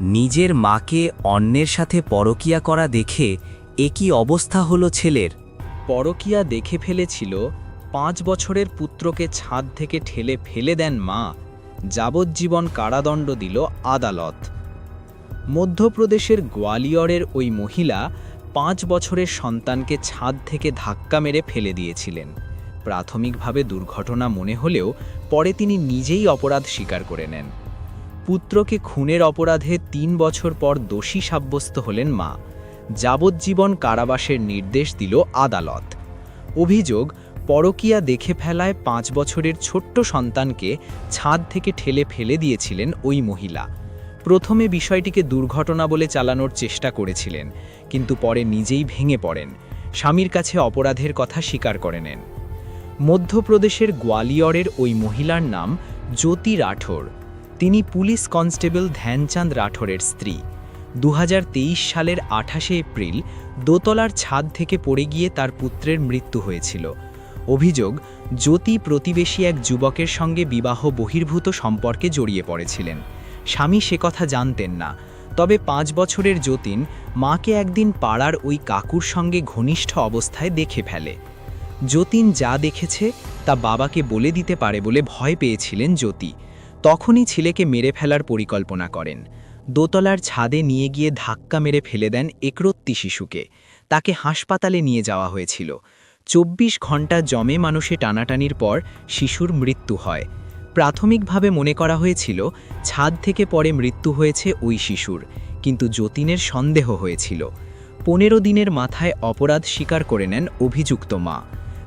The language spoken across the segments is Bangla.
নিজের মাকে অন্যের সাথে পরকিয়া করা দেখে এ কি অবস্থা হলো ছেলের। পরকিয়া দেখে ফেলেছিল, পাঁচ বছরের পুত্রকে ছাদ থেকে ঠেলে ফেলে দেন মা, যাবজ্জীবন কারাদণ্ড দিল আদালত। মধ্যপ্রদেশের গোয়ালিয়রের ওই মহিলা পাঁচ বছরের সন্তানকে ছাদ থেকে ধাক্কা মেরে ফেলে দিয়েছিলেন। প্রাথমিকভাবে দুর্ঘটনা মনে হলেও পরে তিনি নিজেই অপরাধ স্বীকার করে নেন। পুত্রকে খুনের অপরাধে তিন বছর পর দোষী সাব্যস্ত হলেন মা। যাবজ্জীবন কারাবাসের নির্দেশ দিল আদালত। অভিযোগ, পরকিয়া দেখে ফেলায় পাঁচ বছরের ছোট্ট সন্তানকে ছাদ থেকে ঠেলে ফেলে দিয়েছিলেন ওই মহিলা। প্রথমে বিষয়টিকে দুর্ঘটনা বলে চালানোর চেষ্টা করেছিলেন, কিন্তু পরে নিজেই ভেঙে পড়েন। স্বামীর কাছে অপরাধের কথা স্বীকার করে নেন। মধ্যপ্রদেশের গোয়ালিয়রের ওই মহিলার নাম জ্যোতি রাঠোর। তিনি পুলিশ কনস্টেবল ধ্যানচাঁদ রাঠোরের স্ত্রী। দু হাজার তেইশ সালের আঠাশে এপ্রিল দোতলার ছাদ থেকে পড়ে গিয়ে তার পুত্রের মৃত্যু হয়েছিল। অভিযোগ, জ্যোতি প্রতিবেশী এক যুবকের সঙ্গে বিবাহ বহির্ভূত সম্পর্কে জড়িয়ে পড়েছিলেন। স্বামী সে কথা জানতেন না, তবে পাঁচ বছরের যতীন মাকে একদিন পাড়ার ওই কাকুর সঙ্গে ঘনিষ্ঠ অবস্থায় দেখে ফেলে। যতীন যা দেখেছে তা বাবাকে বলে দিতে পারে বলে ভয় পেয়েছিলেন জ্যোতি। তখনই ছেলেকে মেরে ফেলার পরিকল্পনা করেন। দোতলার ছাদে নিয়ে গিয়ে ধাক্কা মেরে ফেলে দেন একরত্তি শিশুকে। তাকে হাসপাতালে নিয়ে যাওয়া হয়েছিল। চব্বিশ ঘণ্টা জমে মানুষে টানাটানির পর শিশুর মৃত্যু হয়। প্রাথমিকভাবে মনে করা হয়েছিল, ছাদ থেকে পরে মৃত্যু হয়েছে ওই শিশুর, কিন্তু যতীনের সন্দেহ হয়েছিল। পনেরো দিনের মাথায় অপরাধ স্বীকার করে নেন অভিযুক্ত মা।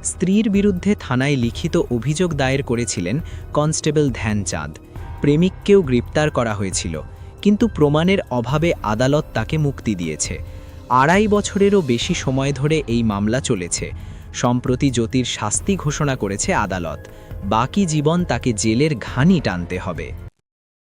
স্ত্রীর বিরুদ্ধে থানায় লিখিত অভিযোগ দায়ের করেছিলেন কনস্টেবল ধ্যানচাঁদ। প্রেমিককেও গ্রেপ্তার করা হয়েছিল, কিন্তু প্রমাণের অভাবে আদালত তাকে মুক্তি দিয়েছে। আড়াই বছরেরও বেশি সময় ধরে এই মামলা চলেছে। সম্প্রতি জ্যোতির শাস্তি ঘোষণা করেছে আদালত। বাকি জীবন তাকে জেলের ঘানি টানতে হবে।